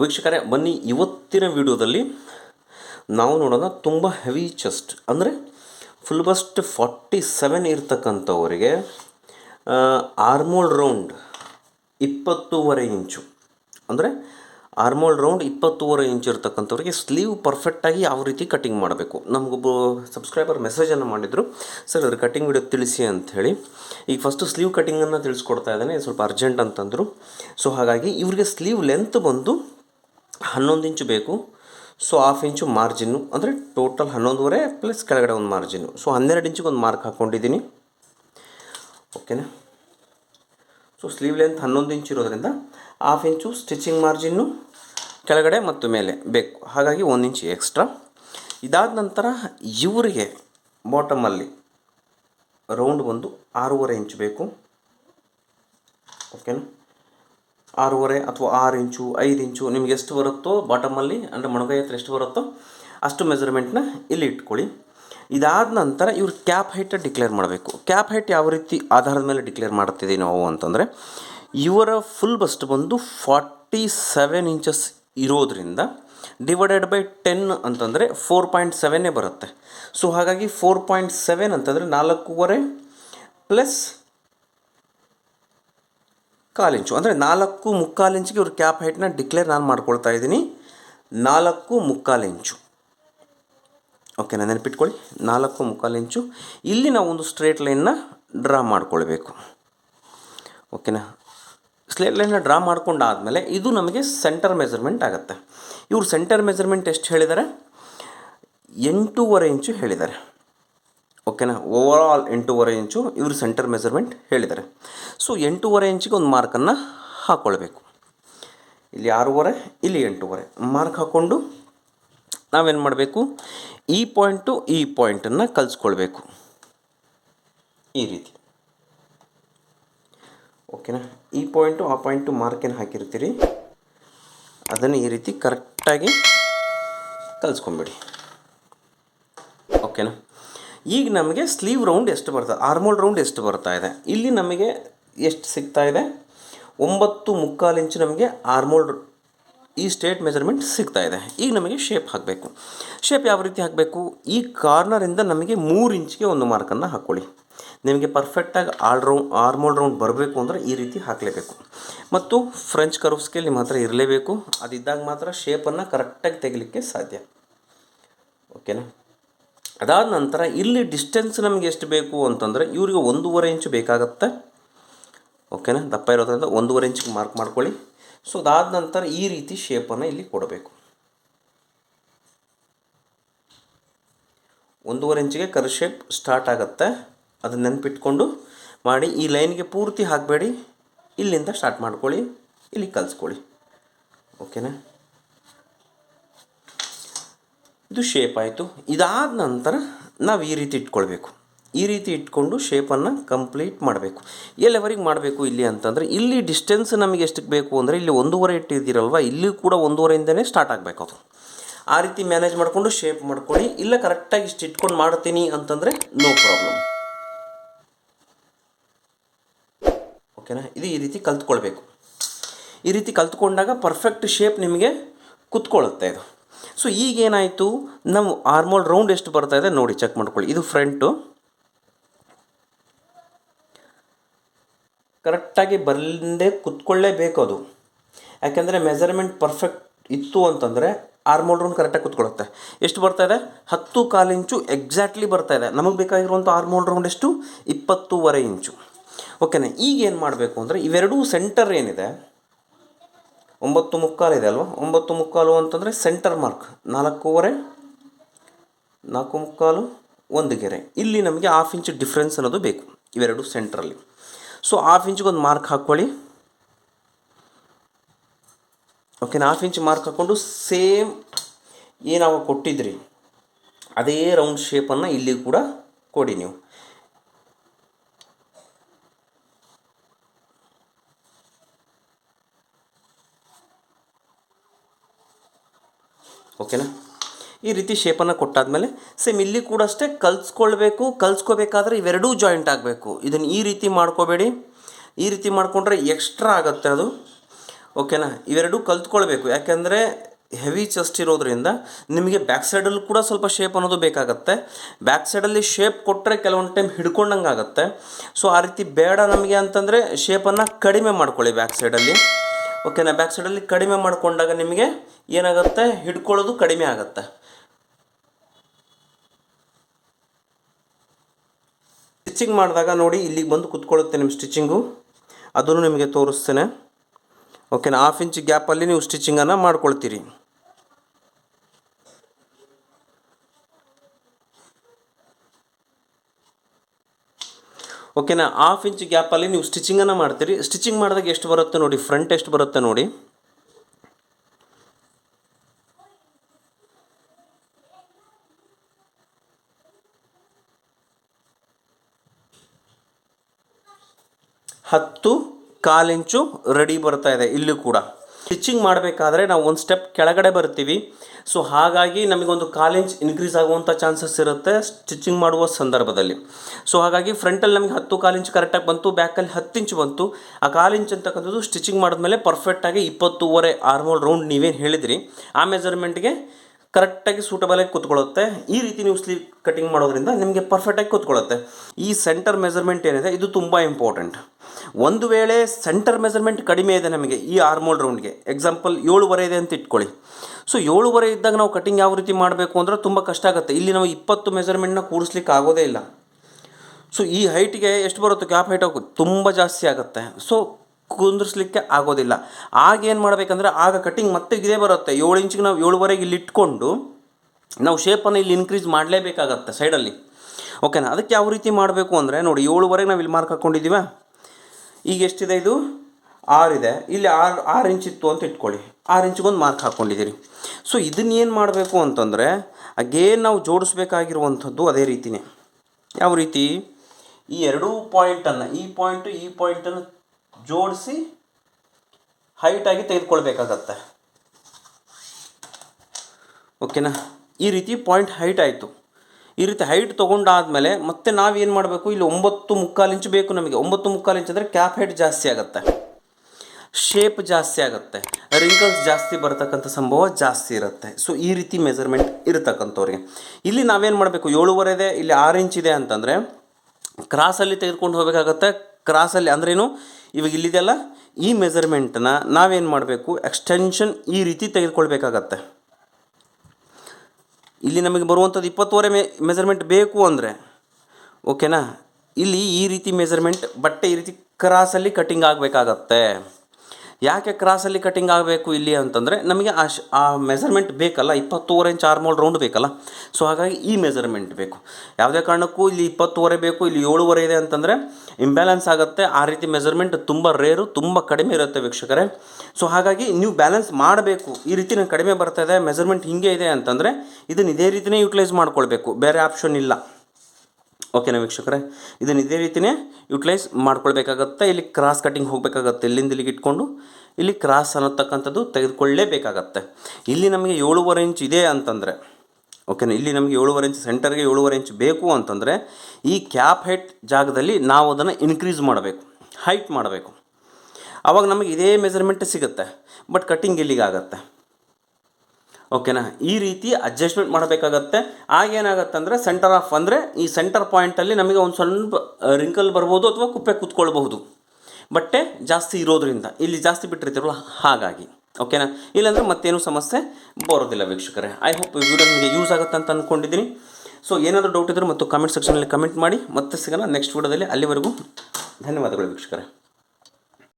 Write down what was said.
ವೀಕ್ಷಕರೇ, ಬನ್ನಿ ಇವತ್ತಿನ ವಿಡಿಯೋದಲ್ಲಿ ನಾವು ನೋಡೋಣ ತುಂಬ ಹೆವಿ ಚೆಸ್ಟ್ ಅಂದರೆ ಫುಲ್ ಬಸ್ಟ್ ಫಾರ್ಟಿ ಸೆವೆನ್ ಇರ್ತಕ್ಕಂಥವರಿಗೆ ಆರ್ಮೋಲ್ ರೌಂಡ್ ಇಪ್ಪತ್ತೂವರೆ ಇಂಚು. ಅಂದರೆ ಆರ್ಮೋಲ್ ರೌಂಡ್ ಇಪ್ಪತ್ತೂವರೆ ಇಂಚ್ ಇರ್ತಕ್ಕಂಥವ್ರಿಗೆ ಸ್ಲೀವ್ ಪರ್ಫೆಕ್ಟಾಗಿ ಯಾವ ರೀತಿ ಕಟಿಂಗ್ ಮಾಡಬೇಕು. ನಮಗೊಬ್ಬ ಸಬ್ಸ್ಕ್ರೈಬರ್ ಮೆಸೇಜನ್ನು ಮಾಡಿದರು. ಸರ್ ಅದ್ರ ಕಟಿಂಗ್ ವಿಡಿಯೋ ತಿಳಿಸಿ ಅಂಥೇಳಿ ಈಗ ಫಸ್ಟು ಸ್ಲೀವ್ ಕಟ್ಟಿಂಗನ್ನು ತಿಳಿಸ್ಕೊಡ್ತಾ ಇದ್ದಾನೆ. ಸ್ವಲ್ಪ ಅರ್ಜೆಂಟ್ ಅಂತಂದರು. ಸೊ ಹಾಗಾಗಿ ಇವರಿಗೆ ಸ್ಲೀವ್ ಲೆಂತ್ ಬಂದು ಹನ್ನೊಂದು ಇಂಚು ಬೇಕು. ಸೊ ಹಾಫ್ ಇಂಚು ಮಾರ್ಜಿನ್ನು ಅಂದರೆ ಟೋಟಲ್ ಹನ್ನೊಂದುವರೆ ಪ್ಲಸ್ ಕೆಳಗಡೆ ಒಂದು ಮಾರ್ಜಿನ್ನು ಸೊ ಹನ್ನೆರಡು ಇಂಚಿಗೆ ಒಂದು ಮಾರ್ಕ್ ಹಾಕ್ಕೊಂಡಿದ್ದೀನಿ ಓಕೆನಾ ಸೊ ಸ್ಲೀವ್ ಲೆಂತ್ ಹನ್ನೊಂದು ಇಂಚ್ ಇರೋದ್ರಿಂದ ಹಾಫ್ ಇಂಚು ಸ್ಟಿಚಿಂಗ್ ಮಾರ್ಜಿನ್ನು ಕೆಳಗಡೆ ಮತ್ತು ಮೇಲೆ ಬೇಕು. ಹಾಗಾಗಿ ಒಂದು ಇಂಚು ಎಕ್ಸ್ಟ್ರಾ ಇದಾದ ನಂತರ ಇವರಿಗೆ ಬಾಟಮಲ್ಲಿ ರೌಂಡ್ ಬಂದು ಆರೂವರೆ ಇಂಚು ಬೇಕು. ಓಕೆನಾ ಆರೂವರೆ ಅಥವಾ ಆರು ಇಂಚು ಐದು ಇಂಚು ನಿಮ್ಗೆ ಎಷ್ಟು ಬರುತ್ತೋ ಬಾಟಮಲ್ಲಿ ಅಂದರೆ ಮೊಣಗೈ ಹತ್ರ ಎಷ್ಟು ಬರುತ್ತೋ ಅಷ್ಟು ಮೆಜರ್ಮೆಂಟ್ನ ಇಲ್ಲಿ ಇಟ್ಕೊಳ್ಳಿ. ಇದಾದ ನಂತರ ಇವ್ರು ಕ್ಯಾಪ್ ಹೈಟ್ ಡಿಕ್ಲೇರ್ ಮಾಡಬೇಕು. ಕ್ಯಾಪ್ ಹೈಟ್ ಯಾವ ರೀತಿ ಆಧಾರದ ಮೇಲೆ ಡಿಕ್ಲೇರ್ ಮಾಡ್ತಿದ್ದೀವಿ ನಾವು ಅಂತಂದರೆ ಇವರ ಫುಲ್ ಬಸ್ಟ್ ಬಂದು ಫಾರ್ಟಿ ಸೆವೆನ್ ಇಂಚಸ್ ಇರೋದರಿಂದ ಡಿವೈಡೆಡ್ ಬೈ ಟೆನ್ ಅಂತಂದರೆ ಫೋರ್ ಪಾಯಿಂಟ್ ಸೆವೆನ್ನೇ ಬರುತ್ತೆ. ಸೊ ಹಾಗಾಗಿ ಫೋರ್ ಪಾಯಿಂಟ್ ಸೆವೆನ್ ಅಂತಂದರೆ ನಾಲ್ಕೂವರೆ ಪ್ಲಸ್ ಕಾಲು ಇಂಚು. ಅಂದರೆ ನಾಲ್ಕು ಮುಕ್ಕಾಲು ಇಂಚಿಗೆ ಇವ್ರ ಕ್ಯಾಪ್ ಹೈಟ್ನ ಡಿಕ್ಲೇರ್ ನಾನು ಮಾಡ್ಕೊಳ್ತಾ ಇದ್ದೀನಿ. ನಾಲ್ಕು ಮುಕ್ಕಾಲು ಇಂಚು. ನಾನು ನೆನಪಿಟ್ಕೊಳ್ಳಿ. ನಾಲ್ಕು ಮುಕ್ಕಾಲು ಇಂಚು. ಇಲ್ಲಿ ನಾವು ಒಂದು ಸ್ಟ್ರೇಟ್ ಲೈನ್ನ ಡ್ರಾ ಮಾಡ್ಕೊಳ್ಬೇಕು. ಓಕೆನಾ ಸ್ಲೇಟ್ ಲೈನ್ನ ಡ್ರಾ ಮಾಡ್ಕೊಂಡಾದಮೇಲೆ ಇದು ನಮಗೆ ಸೆಂಟರ್ ಮೆಜರ್ಮೆಂಟ್ ಆಗುತ್ತೆ. ಇವ್ರು ಸೆಂಟರ್ ಮೆಜರ್ಮೆಂಟ್ ಎಷ್ಟು ಹೇಳಿದ್ದಾರೆ ಎಂಟೂವರೆ ಇಂಚು ಹೇಳಿದ್ದಾರೆ ಓಕೆನಾ ಓವರ್ ಆಲ್ ಎಂಟೂವರೆ ಇಂಚು ಇವರು ಸೆಂಟರ್ ಮೆಜರ್ಮೆಂಟ್ ಹೇಳಿದ್ದಾರೆ ಸೊ ಎಂಟೂವರೆ ಇಂಚಿಗೆ ಒಂದು ಮಾರ್ಕನ್ನು ಹಾಕ್ಕೊಳ್ಬೇಕು ಇಲ್ಲಿ ಆರೂವರೆ, ಇಲ್ಲಿ ಎಂಟೂವರೆ. ಮಾರ್ಕ್ ಹಾಕ್ಕೊಂಡು ನಾವೇನು ಮಾಡಬೇಕು? ಈ ಪಾಯಿಂಟು ಈ ಪಾಯಿಂಟನ್ನು ಕಲಿಸ್ಕೊಳ್ಬೇಕು. ಈ ರೀತಿ. ಓಕೆನಾ ಈ ಪಾಯಿಂಟು ಆ ಪಾಯಿಂಟು ಮಾರ್ಕೇನು ಹಾಕಿರ್ತೀರಿ? ಅದನ್ನು ಈ ರೀತಿ ಕರೆಕ್ಟಾಗಿ ಕಲಿಸ್ಕೊಂಬಿಡಿ. ಓಕೆನಾ ಈಗ ನಮಗೆ ಸ್ಲೀವ್ ರೌಂಡ್ ಎಷ್ಟು ಬರ್ತದೆ? ಆರ್ಮೋಲ್ ರೌಂಡ್ ಎಷ್ಟು ಬರ್ತಾ ಇದೆ? ಇಲ್ಲಿ ನಮಗೆ ಎಷ್ಟು ಸಿಗ್ತಾ ಇದೆ? ಒಂಬತ್ತು ಮುಕ್ಕಾಲು ಇಂಚು ನಮಗೆ ಆರ್ಮೋಲ್ ಈ ಸ್ಟೇಟ್ ಮೆಜರ್ಮೆಂಟ್ ಸಿಗ್ತಾ ಇದೆ. ಈಗ ನಮಗೆ ಶೇಪ್ ಹಾಕಬೇಕು. ಶೇಪ್ ಯಾವ ರೀತಿ ಹಾಕಬೇಕು? ಈ ಕಾರ್ನರಿಂದ ನಮಗೆ ಮೂರು ಇಂಚಿಗೆ ಒಂದು ಮಾರ್ಕನ್ನು ಹಾಕ್ಕೊಳ್ಳಿ ನಿಮಗೆ ಪರ್ಫೆಕ್ಟಾಗಿ ಆಲ್ ರೌಂಡ್ ಆರ್ಮೋಲ್ ರೌಂಡ್ ಬರಬೇಕು ಅಂದರೆ ಈ ರೀತಿ ಹಾಕಲೇಬೇಕು. ಮತ್ತು ಫ್ರೆಂಚ್ ಕರ್ವ್ ಸ್ಕೇಲ್ ನಿಮ್ಮ ಹತ್ರ ಇರಲೇಬೇಕು. ಅದಿದ್ದಾಗ ಮಾತ್ರ ಶೇಪನ್ನು ಕರೆಕ್ಟಾಗಿ ತೆಗಿಲಿಕ್ಕೆ ಸಾಧ್ಯ. ಓಕೆನಾ ಅದಾದ ನಂತರ ಇಲ್ಲಿ ಡಿಸ್ಟೆನ್ಸ್ ನಮಗೆ ಎಷ್ಟು ಬೇಕು ಅಂತಂದರೆ ಇವರಿಗೆ ಒಂದೂವರೆ ಇಂಚು ಬೇಕಾಗತ್ತೆ. ಓಕೆನಾ ದಪ್ಪ ಇರೋದ್ರಿಂದ ಒಂದೂವರೆ ಇಂಚಿಗೆ ಮಾರ್ಕ್ ಮಾಡ್ಕೊಳ್ಳಿ. ಸೊ ಅದಾದ ನಂತರ ಈ ರೀತಿ ಶೇಪನ್ನು ಇಲ್ಲಿ ಕೊಡಬೇಕು. ಒಂದೂವರೆ ಇಂಚಿಗೆ ಕರ್ ಶೇಪ್ ಸ್ಟಾರ್ಟ್ ಆಗುತ್ತೆ. ಅದನ್ನ ನೆನಪಿಟ್ಕೊಂಡು ಮಾಡಿ ಈ ಲೈನ್ಗೆ ಪೂರ್ತಿ ಹಾಕಬೇಡಿ. ಇಲ್ಲಿಂದ ಸ್ಟಾರ್ಟ್ ಮಾಡ್ಕೊಳ್ಳಿ. ಇಲ್ಲಿ ಕಲಿಸ್ಕೊಳ್ಳಿ. ಓಕೆನಾ? ಇದು ಶೇಪ್ ಆಯಿತು. ಇದಾದ ನಂತರ ನಾವು ಈ ರೀತಿ ಇಟ್ಕೊಳ್ಬೇಕು. ಈ ರೀತಿ ಇಟ್ಕೊಂಡು ಶೇಪನ್ನು ಕಂಪ್ಲೀಟ್ ಮಾಡಬೇಕು. ಎಲ್ಲೆವರಿಗೆ ಮಾಡಬೇಕು ಇಲ್ಲಿ ಅಂತಂದರೆ, ಇಲ್ಲಿ ಡಿಸ್ಟೆನ್ಸ್ ನಮಗೆ ಎಷ್ಟಕ್ಕೆ ಬೇಕು ಅಂದರೆ ಇಲ್ಲಿ ಒಂದೂವರೆ ಇಟ್ಟಿದ್ದೀರಲ್ವ, ಇಲ್ಲಿ ಕೂಡ ಒಂದೂವರೆಯಿಂದನೇ ಸ್ಟಾರ್ಟ್ ಆಗಬೇಕು ಅದು. ಆ ರೀತಿ ಮ್ಯಾನೇಜ್ ಮಾಡಿಕೊಂಡು ಶೇಪ್ ಮಾಡ್ಕೊಳ್ಳಿ. ಇಲ್ಲ ಕರೆಕ್ಟಾಗಿ ಇಷ್ಟು ಇಟ್ಕೊಂಡು ಮಾಡ್ತೀನಿ ಅಂತಂದರೆ ನೋ ಪ್ರಾಬ್ಲಮ್ ಓಕೆನಾ? ಇದು ಈ ರೀತಿ ಕಲ್ತ್ಕೊಳ್ಬೇಕು. ಈ ರೀತಿ ಕಲ್ತ್ಕೊಂಡಾಗ ಪರ್ಫೆಕ್ಟ್ ಶೇಪ್ ನಿಮಗೆ ಕುತ್ಕೊಳ್ಳುತ್ತೆ ಇದು. ಸೊ ಈಗೇನಾಯಿತು? ನಾವು ಆರ್ಮೋಲ್ ರೌಂಡ್ ಎಷ್ಟು ಬರ್ತಾ ಇದೆ ನೋಡಿ ಚೆಕ್ ಮಾಡ್ಕೊಳ್ಳಿ. ಇದು ಫ್ರಂಟು ಕರೆಕ್ಟಾಗಿ ಬಂದೇ ಕುತ್ಕೊಳ್ಳೇಬೇಕು ಅದು. ಯಾಕೆಂದರೆ ಮೆಜರ್ಮೆಂಟ್ ಪರ್ಫೆಕ್ಟ್ ಇತ್ತು ಅಂತಂದರೆ ಆರ್ಮೋಲ್ ರೌಂಡ್ ಕರೆಕ್ಟಾಗಿ ಕುತ್ಕೊಳ್ಳುತ್ತೆ. ಎಷ್ಟು ಬರ್ತಾ ಇದೆ? ಹತ್ತು ಕಾಲು ಇಂಚು ಎಕ್ಸಾಕ್ಟ್ಲಿ ಬರ್ತಾ ಇದೆ. ನಮಗೆ ಬೇಕಾಗಿರುವಂಥ ಆರ್ಮೋಲ್ ರೌಂಡ್ ಎಷ್ಟು? ಇಪ್ಪತ್ತೂವರೆ ಇಂಚು. ಓಕೆನಾ? ಈಗ ಏನು ಮಾಡಬೇಕು ಅಂದರೆ ಇವೆರಡೂ ಸೆಂಟರ್ ಏನಿದೆ? ಒಂಬತ್ತು ಮುಕ್ಕಾಲು ಇದೆ ಅಲ್ವಾ? ಒಂಬತ್ತು ಮುಕ್ಕಾಲು ಅಂತಂದರೆ ಸೆಂಟರ್ ಮಾರ್ಕ್ ನಾಲ್ಕೂವರೆ, ನಾಲ್ಕು ಮುಕ್ಕಾಲು, ಒಂದು ಗೆರೆ. ಇಲ್ಲಿ ನಮಗೆ ಹಾಫ್ ಇಂಚ್ ಡಿಫ್ರೆನ್ಸ್ ಅನ್ನೋದು ಬೇಕು ಇವೆರಡು ಸೆಂಟ್ರಲ್ಲಿ ಸೊ ಹಾಫ್ ಇಂಚ್ಗೊಂದು ಮಾರ್ಕ್ ಹಾಕ್ಕೊಳ್ಳಿ ಓಕೆನಾ? ಹಾಫ್ ಇಂಚ್ ಮಾರ್ಕ್ ಹಾಕ್ಕೊಂಡು ಸೇಮ್ ಏನಾವ ಕೊಟ್ಟಿದ್ರಿ, ಅದೇ ರೌಂಡ್ ಶೇಪನ್ನು ಇಲ್ಲಿ ಕೂಡ ಕೊಡಿ ನೀವು. ಓಕೆನಾ? ಈ ರೀತಿ ಶೇಪನ್ನು ಕೊಟ್ಟಾದಮೇಲೆ ಸೇಮ್ ಇಲ್ಲಿ ಕೂಡ ಅಷ್ಟೇ ಕಲ್ಸ್ಕೊಳ್ಬೇಕು, ಕಲ್ಸ್ಕೋಬೇಕಾದ್ರೆ ಇವೆರಡೂ ಜಾಯಿಂಟ್ ಆಗಬೇಕು. ಇದನ್ನು ಈ ರೀತಿ ಮಾಡ್ಕೋಬೇಡಿ. ಈ ರೀತಿ ಮಾಡಿಕೊಂಡ್ರೆ ಎಕ್ಸ್ಟ್ರಾ ಆಗುತ್ತೆ ಅದು. ಓಕೆನಾ? ಇವೆರಡೂ ಕಲ್ತ್ಕೊಳ್ಬೇಕು. ಯಾಕೆಂದರೆ ಹೆವಿ ಚೆಸ್ಟ್ ಇರೋದ್ರಿಂದ ನಿಮಗೆ ಬ್ಯಾಕ್ ಸೈಡಲ್ಲೂ ಕೂಡ ಸ್ವಲ್ಪ ಶೇಪ್ ಅನ್ನೋದು ಬೇಕಾಗುತ್ತೆ. ಬ್ಯಾಕ್ ಸೈಡಲ್ಲಿ ಶೇಪ್ ಕೊಟ್ಟರೆ ಕೆಲವೊಂದು ಟೈಮ್ ಹಿಡ್ಕೊಂಡಂಗೆ ಆಗುತ್ತೆ ಸೊ ಆ ರೀತಿ ಬೇಡ ನಮಗೆ ಅಂತಂದರೆ ಶೇಪನ್ನು ಕಡಿಮೆ ಮಾಡ್ಕೊಳ್ಳಿ ಬ್ಯಾಕ್ ಸೈಡಲ್ಲಿ ಓಕೆನಾ ಬ್ಯಾಕ್ ಸೈಡಲ್ಲಿ ಕಡಿಮೆ ಮಾಡಿಕೊಂಡಾಗ ನಿಮಗೆ ಏನಾಗುತ್ತೆ? ಹಿಡ್ಕೊಳ್ಳೋದು ಕಡಿಮೆ ಆಗುತ್ತೆ. ಸ್ಟಿಚಿಂಗ್ ಮಾಡಿದಾಗ ನೋಡಿ ಇಲ್ಲಿಗೆ ಬಂದು ಕುತ್ಕೊಳ್ಳುತ್ತೆ ನಿಮ್ಮ ಸ್ಟಿಚಿಂಗು ಅದನ್ನು ನಿಮಗೆ ತೋರಿಸ್ತೇನೆ. ಓಕೆನಾ ಹಾಫ್ ಇಂಚ್ ಗ್ಯಾಪಲ್ಲಿ ನೀವು ಸ್ಟಿಚಿಂಗನ್ನು ಮಾಡ್ಕೊಳ್ತೀರಿ. ಓಕೆನಾ ಹಾಫ್ ಇಂಚ್ ಗ್ಯಾಪಲ್ಲಿ ನೀವು ಸ್ಟಿಚಿಂಗನ್ನು ಮಾಡ್ತೀರಿ. ಸ್ಟಿಚಿಂಗ್ ಮಾಡಿದಾಗ ಎಷ್ಟು ಬರುತ್ತೆ ನೋಡಿ? ಫ್ರಂಟ್ ಎಷ್ಟು ಬರುತ್ತೆ ನೋಡಿ? ಹತ್ತು ಕಾಲಿಂಚು ರೆಡಿ ಬರ್ತಾ ಇದೆ, ಇಲ್ಲೂ ಕೂಡ. ಸ್ಟಿಚಿಂಗ್ ಮಾಡಬೇಕಾದ್ರೆ ನಾವು ಒಂದು ಸ್ಟೆಪ್ ಕೆಳಗಡೆ ಬರ್ತೀವಿ ಸೊ ಹಾಗಾಗಿ ನಮಗೊಂದು ಕಾಲಿಂಚ್ ಇನ್ಕ್ರೀಸ್ ಆಗುವಂಥ ಚಾನ್ಸಸ್ ಇರುತ್ತೆ ಸ್ಟಿಚಿಂಗ್ ಮಾಡುವ ಸಂದರ್ಭದಲ್ಲಿ. ಸೊ ಹಾಗಾಗಿ ಫ್ರಂಟಲ್ಲಿ ನಮಗೆ ಹತ್ತು ಕಾಲಿಂಚ್ ಕರೆಕ್ಟಾಗಿ ಬಂತು, ಬ್ಯಾಕಲ್ಲಿ ಹತ್ತು ಇಂಚ್ ಬಂತು. ಆ ಕಾಲಿಂಚ್ ಅಂತಕ್ಕಂಥದ್ದು ಸ್ಟಿಚಿಂಗ್ ಮಾಡಿದ್ಮೇಲೆ ಪರ್ಫೆಕ್ಟಾಗಿ ಇಪ್ಪತ್ತೂವರೆ ಆರ್ಮೋಲ್ ರೌಂಡ್ ನೀವೇನು ಹೇಳಿದ್ರಿ, ಆ ಮೆಜರ್ಮೆಂಟ್ಗೆ ಕರೆಕ್ಟಾಗಿ ಸೂಟಬಲಾಗಿ ಕೂತ್ಕೊಳ್ಳುತ್ತೆ. ಈ ರೀತಿ ನೀವು ಸ್ಲೀವ್ ಕಟಿಂಗ್ ಮಾಡೋದ್ರಿಂದ ನಿಮಗೆ ಪರ್ಫೆಕ್ಟಾಗಿ ಕೂತ್ಕೊಳ್ಳುತ್ತೆ. ಈ ಸೆಂಟರ್ ಮೆಜರ್ಮೆಂಟ್ ಏನಿದೆ, ಇದು ತುಂಬ ಇಂಪಾರ್ಟೆಂಟ್ ಒಂದು ವೇಳೆ ಸೆಂಟರ್ ಮೆಜರ್ಮೆಂಟ್ ಕಡಿಮೆ ಇದೆ ನಮಗೆ ಈ ಆರ್ಮೋಲ್ ರೌಂಡ್ಗೆ ಎಕ್ಸಾಂಪಲ್ ಏಳುವರೆ ಇದೆ ಅಂತ ಇಟ್ಕೊಳ್ಳಿ. ಸೊ ಏಳುವರೆ ಇದ್ದಾಗ ನಾವು ಕಟಿಂಗ್ ಯಾವ ರೀತಿ ಮಾಡಬೇಕು ಅಂದರೆ ತುಂಬ ಕಷ್ಟ ಆಗುತ್ತೆ. ಇಲ್ಲಿ ನಾವು ಇಪ್ಪತ್ತು ಮೆಜರ್ಮೆಂಟ್ನ ಕೂಡಿಸ್ಲಿಕ್ಕೆ ಆಗೋದೇ ಇಲ್ಲ. ಸೊ ಈ ಹೈಟ್ಗೆ ಎಷ್ಟು ಬರುತ್ತೆ? ಕ್ಯಾಪ್ ಹೈಟ್ ತುಂಬ ಜಾಸ್ತಿ ಆಗುತ್ತೆ. ಸೊ ಕುಂದಿರ್ಸ್ಲಿಕ್ಕೆ ಆಗೋದಿಲ್ಲ. ಆಗ ಏನು ಮಾಡಬೇಕಂದ್ರೆ, ಆಗ ಕಟಿಂಗ್ ಮತ್ತೆ ಇದೇ ಬರುತ್ತೆ. ಏಳು ಇಂಚಿಗೆ ನಾವು ಏಳುವರೆಗೆ ಇಲ್ಲಿ ಇಟ್ಕೊಂಡು, ನಾವು ಶೇಪನ್ನು ಇಲ್ಲಿ ಇನ್ಕ್ರೀಸ್ ಮಾಡಲೇಬೇಕಾಗತ್ತೆ ಸೈಡಲ್ಲಿ ಓಕೆನಾ ಅದಕ್ಕೆ ಯಾವ ರೀತಿ ಮಾಡಬೇಕು ಅಂದರೆ, ನೋಡಿ, ಏಳುವರೆಗೆ ನಾವು ಇಲ್ಲಿ ಮಾರ್ಕ್ ಹಾಕ್ಕೊಂಡಿದ್ದೀವ ಈಗ ಎಷ್ಟಿದೆ ಇದು? ಆರಿದೆ. ಇಲ್ಲಿ ಆರು ಆರು ಇಂಚ್ ಇತ್ತು ಅಂತ ಇಟ್ಕೊಳ್ಳಿ. ಆರು ಇಂಚಿಗೊಂದು ಮಾರ್ಕ್ ಹಾಕ್ಕೊಂಡಿದ್ದೀರಿ. ಸೊ ಇದನ್ನ ಏನು ಮಾಡಬೇಕು ಅಂತಂದರೆ ಅಗೇನ್ ನಾವು ಜೋಡಿಸ್ಬೇಕಾಗಿರುವಂಥದ್ದು ಅದೇ ರೀತಿನೇ. ಯಾವ ರೀತಿ? ಈ ಎರಡೂ ಪಾಯಿಂಟನ್ನು ಈ ಪಾಯಿಂಟು ಈ ಪಾಯಿಂಟನ್ನು ಜೋಡಿಸಿ ಹೈಟಾಗಿ ತೆಗೆದುಕೊಳ್ಬೇಕಾಗತ್ತೆ. ಓಕೆನಾ ಈ ರೀತಿ ಪಾಯಿಂಟ್ ಹೈಟ್ ಆಯಿತು. ಈ ರೀತಿ ಹೈಟ್ ತೊಗೊಂಡಾದ್ಮೇಲೆ ಮತ್ತೆ ನಾವೇನು ಮಾಡಬೇಕು? ಇಲ್ಲಿ ಒಂಬತ್ತು ಮುಕ್ಕಾಲು ಇಂಚು ಬೇಕು ನಮಗೆ. ಒಂಬತ್ತು ಮುಕ್ಕಾಲು ಇಂಚು ಅಂದರೆ ಕ್ಯಾಪ್ ಹೈಟ್ ಜಾಸ್ತಿ ಆಗುತ್ತೆ. ಶೇಪ್ ಜಾಸ್ತಿ ಆಗುತ್ತೆ. ರಿಂಕಲ್ಸ್ ಜಾಸ್ತಿ ಬರ್ತಕ್ಕಂಥ ಸಂಭವ ಜಾಸ್ತಿ ಇರುತ್ತೆ. ಸೊ ಈ ರೀತಿ ಮೆಜರ್ಮೆಂಟ್ ಇರತಕ್ಕಂಥವ್ರಿಗೆ. ಇಲ್ಲಿ ನಾವೇನು ಮಾಡಬೇಕು? ಏಳುವರೆ ಇದೆ, ಇಲ್ಲಿ ಆರು ಇಂಚ್ ಇದೆ ಅಂತಂದರೆ ಕ್ರಾಸಲ್ಲಿ ತೆಗೆದುಕೊಂಡು ಹೋಗಬೇಕಾಗತ್ತೆ. ಕ್ರಾಸಲ್ಲಿ ಅಂದ್ರೇನು ಇವಾಗ ಇಲ್ಲಿದೆಯಲ್ಲ? ಈ ಮೆಜರ್ಮೆಂಟನ್ನ ನಾವೇನು ಮಾಡಬೇಕು? ಎಕ್ಸ್ಟೆನ್ಷನ್ ಈ ರೀತಿ ತೆಗೆದುಕೊಳ್ಬೇಕಾಗತ್ತೆ. ಇಲ್ಲಿ ನಮಗೆ ಬರುವಂಥದ್ದು ಇಪ್ಪತ್ತುವರೆ ಮೆಜರ್ಮೆಂಟ್ ಬೇಕು ಅಂದರೆ ಓಕೆನಾ ಇಲ್ಲಿ ಈ ರೀತಿ ಮೆಜರ್ಮೆಂಟ್ ಬಟ್ಟೆ ಈ ರೀತಿ ಕ್ರಾಸಲ್ಲಿ ಕಟ್ಟಿಂಗ್ ಆಗಬೇಕಾಗತ್ತೆ. ಯಾಕೆ ಕ್ರಾಸಲ್ಲಿ ಕಟ್ಟಿಂಗ್ ಆಗಬೇಕು ಇಲ್ಲಿ ಅಂತಂದರೆ ನಮಗೆ ಆ ಶ್ ಆ ಮೆಸರ್ಮೆಂಟ್ ಬೇಕಲ್ಲ, ಇಪ್ಪತ್ತೂವರೆ ಇಂಚ್ ಆರ್ಮೋಲ್ ರೌಂಡ್ ಬೇಕಲ್ಲ. ಸೊ ಹಾಗಾಗಿ ಈ ಮೆಸರ್ಮೆಂಟ್ ಬೇಕು. ಯಾವುದೇ ಕಾರಣಕ್ಕೂ ಇಲ್ಲಿ ಇಪ್ಪತ್ತೂವರೆ ಬೇಕು, ಇಲ್ಲಿ ಏಳುವರೆ ಇದೆ ಅಂತಂದರೆ ಇಂಬ್ಯಾಲೆನ್ಸ್ ಆಗುತ್ತೆ. ಆ ರೀತಿ ಮೆಸರ್ಮೆಂಟ್ ತುಂಬ ರೇರು ತುಂಬ ಕಡಿಮೆ ಇರುತ್ತೆ ವೀಕ್ಷಕರೇ. ಸೊ ಹಾಗಾಗಿ ನೀವು ಬ್ಯಾಲೆನ್ಸ್ ಮಾಡಬೇಕು. ಈ ರೀತಿ ನಂಗೆ ಕಡಿಮೆ ಬರ್ತಾ ಇದೆ ಮೆಸರ್ಮೆಂಟ್ ಹೀಗೆ ಇದೆ ಅಂತಂದರೆ ಇದನ್ನು ಇದೇ ರೀತಿಯೇ ಯೂಟಿಲೈಸ್ ಮಾಡ್ಕೊಳ್ಬೇಕು. ಬೇರೆ ಆಪ್ಷನ್ ಇಲ್ಲ. ಓಕೆನಾ ವೀಕ್ಷಕರೇ, ಇದನ್ನು ಇದೇ ರೀತಿಯೇ ಯುಟಿಲೈಸ್ ಮಾಡ್ಕೊಳ್ಬೇಕಾಗತ್ತೆ. ಇಲ್ಲಿ ಕ್ರಾಸ್ ಕಟ್ಟಿಂಗ್ ಹೋಗಬೇಕಾಗತ್ತೆ. ಇಲ್ಲಿಂದ ಇಲ್ಲಿಗೆ ಇಟ್ಕೊಂಡು ಇಲ್ಲಿ ಕ್ರಾಸ್ ಅನ್ನತಕ್ಕಂಥದ್ದು ತೆಗೆದುಕೊಳ್ಳೇಬೇಕಾಗತ್ತೆ. ಇಲ್ಲಿ ನಮಗೆ ಏಳುವರೆ ಇಂಚ್ ಇದೆ ಅಂತಂದರೆ ಓಕೆನಾ ಇಲ್ಲಿ ನಮಗೆ ಏಳುವರೆ ಇಂಚ್ ಸೆಂಟರ್ಗೆ ಏಳುವರೆ ಇಂಚ್ ಬೇಕು ಅಂತಂದರೆ, ಈ ಕ್ಯಾಪ್ ಹೈಟ್ ಜಾಗದಲ್ಲಿ ನಾವು ಅದನ್ನು ಇನ್ಕ್ರೀಸ್ ಮಾಡಬೇಕು ಹೈಟ್ ಮಾಡಬೇಕು. ಆವಾಗ ನಮಗೆ ಇದೇ ಮೆಜರ್ಮೆಂಟ್ ಸಿಗುತ್ತೆ ಬಟ್ ಕಟ್ಟಿಂಗ್ ಇಲ್ಲಿಗೆ ಆಗುತ್ತೆ ಓಕೆನಾ? ಈ ರೀತಿ ಅಡ್ಜಸ್ಟ್ಮೆಂಟ್ ಮಾಡಬೇಕಾಗತ್ತೆ. ಆಗೇನಾಗತ್ತೆ ಅಂದರೆ ಸೆಂಟರ್ ಆಫ್ ಅಂದರೆ ಈ ಸೆಂಟರ್ ಪಾಯಿಂಟಲ್ಲಿ ನಮಗೆ ಒಂದು ಸ್ವಲ್ಪ ರಿಂಕಲ್ ಬರ್ಬೋದು ಅಥವಾ ಕುಪ್ಪೆ ಕೂತ್ಕೊಳ್ಬಹುದು. ಬಟ್ಟೆ ಜಾಸ್ತಿ ಇರೋದ್ರಿಂದ, ಇಲ್ಲಿ ಜಾಸ್ತಿ ಬಿಟ್ಟಿರ್ತೀರಲ್ಲ, ಹಾಗಾಗಿ. ಓಕೆನಾ? ಇಲ್ಲಾಂದರೆ ಮತ್ತೇನು ಸಮಸ್ಯೆ? ಬರೋದಿಲ್ಲ ವೀಕ್ಷಕರೇ. ಐ ಹೋಪ್ ಈ ವಿಡಿಯೋ ನಿಮಗೆ ಯೂಸ್ ಆಗುತ್ತೆ ಅಂತ ಅಂದ್ಕೊಂಡಿದ್ದೀನಿ ಸೊ ಏನಾದರೂ ಡೌಟ್ ಇದ್ದರೆ ಮತ್ತು ಕಮೆಂಟ್ ಸೆಕ್ಷನಲ್ಲಿ ಕಮೆಂಟ್ ಮಾಡಿ. ಮತ್ತೆ ಸಿಗೋಣ ನೆಕ್ಸ್ಟ್ ವಿಡಿಯೋದಲ್ಲಿ ಅಲ್ಲಿವರೆಗೂ ಧನ್ಯವಾದಗಳು ವೀಕ್ಷಕರೇ.